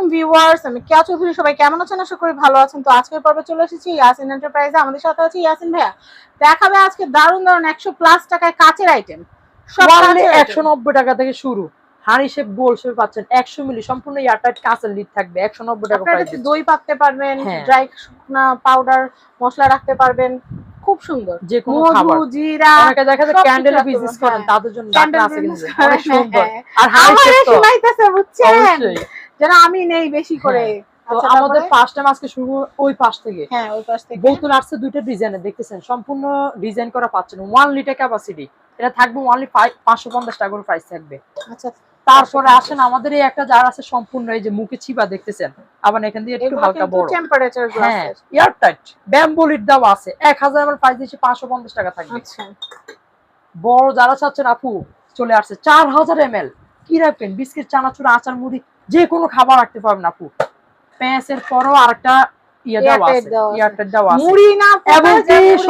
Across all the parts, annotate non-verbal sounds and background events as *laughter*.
আলাইকুম ভিউয়ার্স আমি কেয়া চৌধুরী সবাই কেমন আছেন? আশা করি ভালো আছেন। তো আজকের পর্বে চলে এসেছি ইয়াসিন এন্টারপ্রাইজে আমাদের সাথে আছে ইয়াসিন ভাইয়া। দেখাবে আজকে দারুণ দারুণ একশো প্লাস টাকায় কাচের আইটেম সব একশো নব্বই টাকা থেকে শুরু। হানি শেপ গোল শেপ পাচ্ছেন একশো মিলি সম্পূর্ণ এয়ারটাইট কাঁচের লিড থাকবে। একশো নব্বই টাকা দই পাততে পারবেন হ্যাঁ। ড্রাই শুকনা পাউডার মশলা রাখতে পারবেন। খুব সুন্দর। যে কোনো খাবার। জিরা অনেকে দেখা যায় ক্যান্ডেল বিজনেস পারবেন, করেন হ্যাঁ। তাদের জন্য আছে কিন্তু। অনেক সুন্দর। হ্যাঁ। আর হানি শেপ তো বুঝছেন? অবশ্যই। যেন আমি নেই বেশি করে। আচ্ছা, আমাদের তারপরে? ফার্স্ট টাইম আজকে শুরু ওই পাশ থেকে। হ্যাঁ ওই পাশ থেকে। বোতল আসছে দুইটা ডিজাইনে দেখতেছেন? সম্পূর্ণ ডিজাইন করা পাচ্ছেন। ওয়ান লিটার ক্যাপাসিটি এটা থাকবে ওয়ানলি পাঁচশো পঞ্চাশ টাকা করে প্রাইস থাকবে। আচ্ছা। তারপরে আসেন আমাদের এই একটা জার আছে সম্পূর্ণ এই যে মুখে চিপা দেখতেছেন? আবার এখান দিয়ে একটু হালকা বড়। টেম্পারেচার হ্যাঁ গ্লাসের এয়ারটাইট ব্যাম্বুলিট দেওয়া আছে। এক হাজার এমএল প্রাইস পাঁচশো পঞ্চাশ টাকা থাকবে। আচ্ছা। বড় যারা চাচ্ছেন আপু চলে আসছে। চার হাজার এমএল। কি রাখবেন? বিস্কিট চানাচুর আচার মুড়ি। যে কোনো খাবার রাখতে পারবেন আপু। প্যাঁচের পরও আরেকটা ইয়ে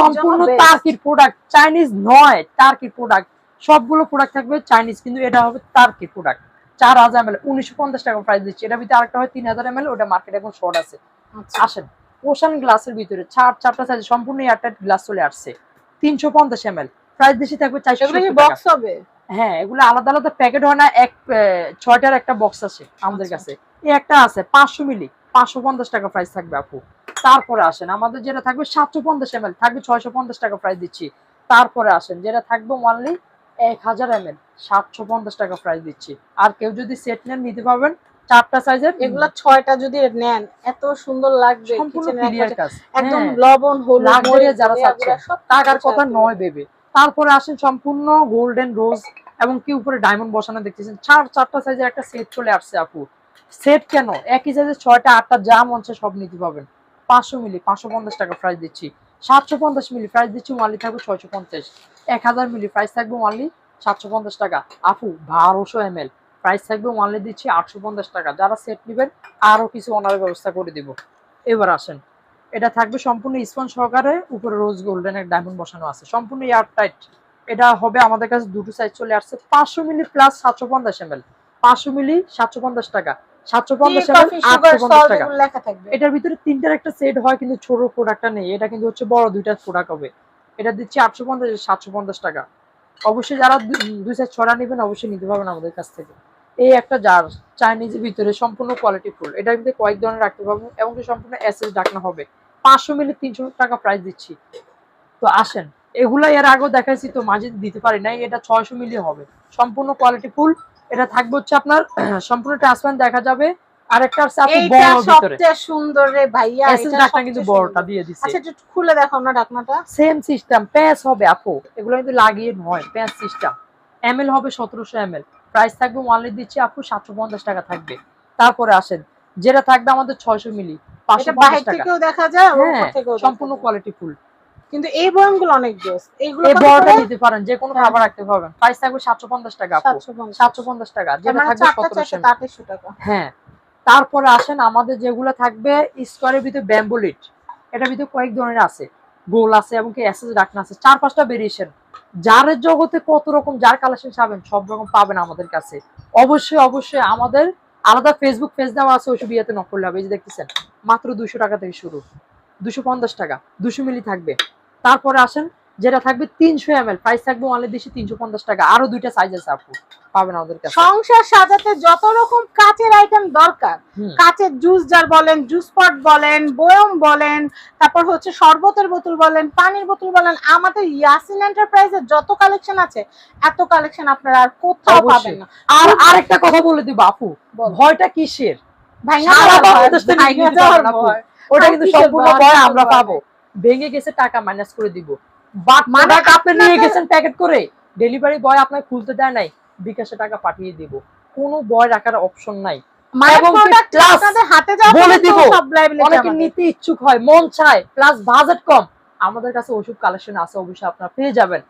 সম্পূর্ণ টার্কির প্রোডাক্ট চাইনিজ নয় টার্কির প্রোডাক্ট সবগুলো প্রোডাক্ট থাকবে চাইনিজ কিন্তু এটা হবে টার্কির প্রোডাক্ট চার হাজার এমএল উনিশশো পঞ্চাশ টাকা প্রাইস দিচ্ছে। এটা ভিতরে আরেকটা হয় তিন হাজার এমএল ওটা মার্কেট এখন শর্ট আছে। আচ্ছা। আসেন ওশান গ্লাসের ভিতরে চার চারটা সাইজ সম্পূর্ণ এয়ারটাইট গ্লাস চলে আসছে। তিনশো পঞ্চাশ এমএল প্রাইস বেশি থাকবে চারশো বক্স হবে? হ্যাঁ এগুলো আলাদা আলাদা প্যাকেট হয় না এক ছয়টার একটা বক্স আছে আমাদের আচ্ছা। কাছে। এই একটা আছে পাঁচশো মিলি পাঁচশো পঞ্চাশ টাকা প্রাইস থাকবে আপু। তারপরে আসেন আমাদের যেটা থাকবে সাতশো পঞ্চাশ এম থাকবে ছয়শো পঞ্চাশ টাকা প্রাইস দিচ্ছি। তারপরে আসেন যেটা থাকবে ওয়ানলি এক হাজার এম এল সাতশো পঞ্চাশ টাকা প্রাইস দিচ্ছি। আর কেউ যদি সেট নেন নিতে পারবেন চারটা সাইজের এগুলা ছয়টা যদি নেন এত সুন্দর লাগবে একদম হ্যাঁ। লবণ হলুদ যারা চাচ্ছে, টাকার কথা নয় বেবে তারপরে আসেন সম্পূর্ণ গোল্ডেন রোজ এবং কি উপরে ডায়মন্ড বসানো দেখতেছেন। চার, চারটা সাইজের একটা সেট চলে আসছে আপু। সেট কেন? একই সাইজের ছয়টা, আটটা যা মঞ্চে সব নিতে পাবেন পাঁচশো মিলি, পাঁচশো পঞ্চাশ টাকা প্রাইস দিচ্ছি। সাতশো পঞ্চাশ মিলি প্রাইস দিচ্ছি ওয়ানলি থাকবে ছয়শো পঞ্চাশ। এক হাজার মিলি প্রাইস থাকবে ওয়ানলি সাতশো পঞ্চাশ টাকা। আপু, বারোশো এম এল প্রাইস থাকবে ওয়ানলি দিচ্ছি আটশো পঞ্চাশ টাকা। যারা সেট নেবেন, আরও কিছু অনার ব্যবস্থা করে দিব। এবার আসেন। এটা থাকবে সম্পূর্ণ স্পন সহকারে উপরে রোজ গোল্ডেন এক ডায়মন্ড বসানো আছে। সম্পূর্ণ এয়ার টাইট এটা হবে আমাদের কাছে দুটো সাইজ চলে আসছে। পাঁচশো মিলি প্লাস সাতশো পঞ্চাশ এম এল পাঁচশো মিলি সাতশো পঞ্চাশ টাকা। সাতশো পঞ্চাশ টাকা। লেখা থাকবে। এটার ভিতরে তিনটার একটা সেট হয় কিন্তু ছোট প্রোডাক্টটা নেই। এটা কিন্তু হচ্ছে বড় দুইটা প্রোডাক্ট হবে। এটা দিচ্ছি আটশো পঞ্চাশ সাতশো পঞ্চাশ টাকা। অবশ্যই যারা দুই সাইজ ছড়া নেবেন অবশ্যই নিতে পারবেন আমাদের কাছ থেকে। এই একটা জার চাইনিজের ভিতরে সম্পূর্ণ কোয়ালিটি ফুল এটার ভিতরে কয়েক ধরনের রাখতে পারব এবং সম্পূর্ণ এসএস ডাকনা হবে। পাঁচশো মিলি তিনশো টাকা প্রাইস দিচ্ছি। তো আসেন এগুলা এর আগেও দেখাইছি তো মাঝে দিতে পারি নাই এটা ছয়শো মিলি হবে। সম্পূর্ণ কোয়ালিটি ফুল এটা থাকবে হচ্ছে আপনার *clears throat* সম্পূর্ণ ট্রান্সপারেন্ট দেখা যাবে। আর একটা আছে আপনি বড় ভিতরে। সবচেয়ে সুন্দর রে ভাইয়া এটা ডাকনা কিন্তু বড়টা দিয়ে দিছে। আচ্ছা একটু খুলে দেখো না ঢাকনাটা সেম সিস্টেম প্যাচ হবে আপু। এগুলো কিন্তু লাগিয়ে নয় প্যাচ সিস্টেম এমএল হবে সতেরোশো এমএল প্রাইস থাকবে ওয়ানলি দিচ্ছি আপু সাতশো পঞ্চাশ টাকা থাকবে। তারপরে আসেন যেটা থাকবে আমাদের ছয়শো মিলি। পাঁচশো এটা পঞ্চাশ বাহির টাকা। থেকেও দেখা যায় আর থেকেও সম্পূর্ণ কোয়ালিটি ফুল কিন্তু এই বয়ামগুলো অনেক জোস এইগুলো এই বড়টা নিতে পারেন যে কোনো। খাবার রাখতে পারবেন। প্রাইস থাকবে সাতশো পঞ্চাশ টাকা 750 টাকা যেটা থাকবে চারটা সতেরোশো চারশো আঠাশশো টাকা। হ্যাঁ তারপরে আসেন আমাদের যেগুলো থাকবে স্কোয়ারের ভিতরে ব্যাম্বুলিট এটার ভিতরে কয়েক ধরনের আছে। গোল আছে এবং কি এসএস ডাকনা আছে। চার পাঁচটা ভেরিয়েশন জারের জগতে কত রকম যার কালেকশন পাবেন সব রকম পাবেন আমাদের কাছে। অবশ্যই অবশ্যই আমাদের আলাদা ফেসবুক পেজ দেওয়া আছে ওইসব ইয়েতে নক করলে হবে এই যে দেখতেছেন। মাত্র দুশো টাকা থেকে শুরু। দুশো পঞ্চাশ টাকা দুশো মিলি থাকবে। তারপরে আসেন যেটা থাকবে তিনশো এম এল প্রাইস থাকবে অনলি দিচ্ছি তিনশো পঞ্চাশ টাকা। আরও দুইটা সাইজ আছে আপু পাবেন আমাদের কাছে। সংসার সাজাতে যত রকম কাচের আইটেম দরকার। কাচের জুস জার বলেন জুস পট বলেন বয়ম বলেন তারপর হচ্ছে শরবতের বোতল বলেন পানির বোতল বলেন আমাদের ইয়াসিন এন্টারপ্রাইজের যত কালেকশন আছে এত কালেকশন আপনারা আর কোথাও পাবেন না। আর আরেকটা কথা বলে দিব আপু ভয়টা কিসের? নিতে যাওয়ার পারবেন আপু। ভয়। ওটা কিন্তু সম্পূর্ণ ভয়? ভয় আমরা পাবো। ভেঙে গেছে টাকা মাইনাস করে দিব। মানে আপনি নিয়ে গেছেন প্যাকেট করে। ডেলিভারি বয় আপনাকে খুলতে দেয় নাই বিকাশে টাকা পাঠিয়ে দিব। কোনো বয় রাখার অপশন নাই। এবং কি product plus আপনাদের হাতে যাওয়া বলে পর্যন্ত দিব, সব liability অনেকে আমাদের। নিতে ইচ্ছুক হয় মন চায় প্লাস বাজেট কম। আমাদের কাছে ওষুধ কালেকশন আছে অবশ্যই আপনারা পেয়ে যাবেন।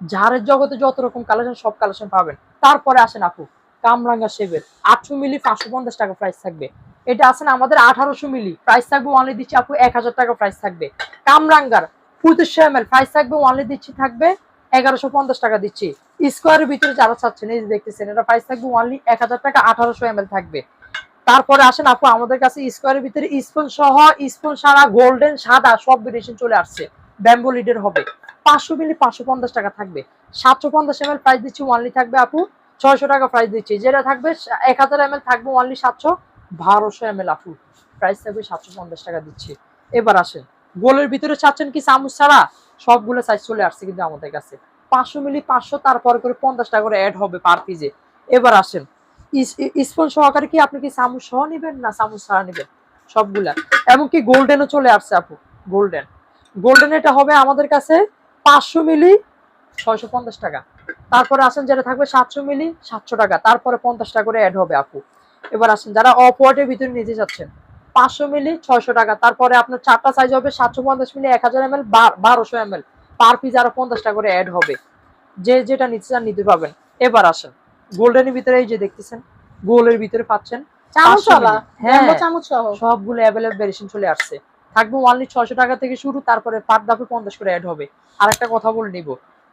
ঝাড়ের জগতে যত রকম কালেকশন সব কালেকশন পাবেন। তারপরে আসেন আপু কামরাঙ্গা শেভের আটশো মিলি পাঁচশো পঞ্চাশ টাকা প্রাইস থাকবে। এটা আছেন আমাদের আঠারোশো মিলি। প্রাইস থাকবে ওয়ানলি দিচ্ছি আপু এক হাজার টাকা প্রাইস থাকবে। কামরাঙ্গার পঁচিশশো এম এল প্রাইস থাকবে ওয়ানলি দিচ্ছি, থাকবে এগারোশো পঞ্চাশ টাকা দিচ্ছি। স্কোয়ারের ভিতরে যারা চাচ্ছেন, এই যে দেখতেছেন, এটা প্রাইস থাকবে ওয়ানলি এক হাজার টাকা, আঠারোশো এম থাকবে। তারপরে আসেন আপু, আমাদের কাছে স্কোয়ারের ভিতরে স্পুন সহ স্পুন সারা গোল্ডেন সাদা, সব ভেরিয়েশন চলে আসছে। ব্যাম্বো লিডের হবে। পাঁচশো মিলি, পাঁচশো পঞ্চাশ টাকা থাকবে। সাতশো পঞ্চাশ এম প্রাইস দিচ্ছি ওয়ানলি থাকবে আপু, ছয়শো টাকা প্রাইস দিচ্ছি। যেটা থাকবে, এক হাজার এম থাকবে ওয়ানলি সাতশো। বারোশো এম এল আপু প্রাইস থাকবে সাতশো পঞ্চাশ টাকা দিচ্ছি। এবার আসেন, গোলের ভিতরে চাচ্ছেন কি চামচ ছাড়া? সবগুলো সাইজ চলে আসছে কিন্তু আমাদের কাছে। পাঁচশো মিলি, পাঁচশো, তারপর করে পঞ্চাশ টাকা করে অ্যাড হবে পার পিজে এবার আসেন স্পুন সহকারে কি আপনি কি চামচ সহ নেবেন না চামচ ছাড়া নেবেন? সবগুলা। এমনকি গোল্ডেনও চলে আসছে আপু গোল্ডেন গোল্ডেন এটা হবে আমাদের কাছে পাঁচশো মিলি, ছয়শো পঞ্চাশ টাকা। তারপরে আসেন যেটা থাকবে সাতশো মিলি, সাতশো টাকা। তারপরে পঞ্চাশ টাকা করে অ্যাড হবে আপু এবার আসেন যারা অফ হোয়াইটের ভিতরে নিতে চাচ্ছেন। পাঁচশো মিলি ছয়শো টাকা। তারপরে আপনার চারটা সাইজ হবে সাতশো পঞ্চাশ মিলি এক হাজার এম এল বারোশো এম এল পার পিস আরও পঞ্চাশ টাকা করে অ্যাড হবে। যে যেটা নিতে চান নিতে পারবেন। এবার আসেন গোল্ডেনের ভিতরে এই যে দেখতেছেন গোলের ভিতরে পাচ্ছেন চামচ 500 ওলা মিলি। হ্যাঁ চামচ সহ। সবগুলো অ্যাভেলেবল ভেরিয়েশন চলে আসছে। থাকবে ওয়ানলি ছয়শো টাকা থেকে শুরু তারপরে পার দাপে পঞ্চাশ করে অ্যাড হবে। আর একটা কথা বলে নিব।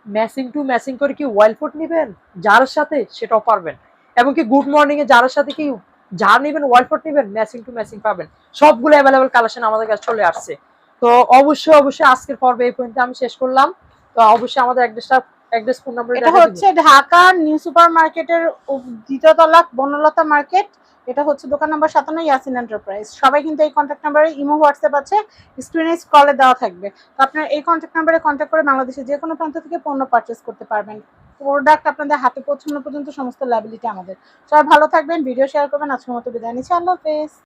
ম্যাচিং টু ম্যাচিং করে কি ওয়াইল ফুট নিবেন? যার সাথে সেটাও পারবেন। এবং কি গুড মর্নিং এ যার সাথে কি যা নেবেন ওয়াইল ফুট নিবেন ম্যাচিং টু ম্যাচিং পাবেন। সবগুলো অ্যাভেলেবল কালেকশন আমাদের কাছে চলে আসছে। তো অবশ্যই অবশ্যই আজকের পর্বে এই পর্যন্ত আমি শেষ করলাম। তো অবশ্যই আমাদের অ্যাড্রেসটা অ্যাড্রেস ফোন নাম্বার এটা হচ্ছে ঢাকা নিউ সুপার মার্কেটের দ্বিতীয় তলা বনলতা মার্কেট। এটা হচ্ছে দোকান নাম্বার সাতান্ন ইয়াসিন এন্টারপ্রাইজ। সবাই কিন্তু এই কন্ট্যাক্ট নাম্বারে ইমো হোয়াটসঅ্যাপ আছে স্ক্রিনে কলে দেওয়া থাকবে। তো আপনার এই কন্ট্যাক্ট নাম্বারে কন্ট্যাক্ট করে বাংলাদেশের যে কোনো প্রান্ত থেকে পণ্য পারচেস করতে পারবেন। প্রোডাক্ট আপনাদের হাতে পৌঁছানো পর্যন্ত সমস্ত লাইবিলিটি আমাদের। সবাই ভালো থাকবেন ভিডিও শেয়ার করবেন। আজকের মতো বিদায় নিচ্ছি। আল্লাহ হাফেজ।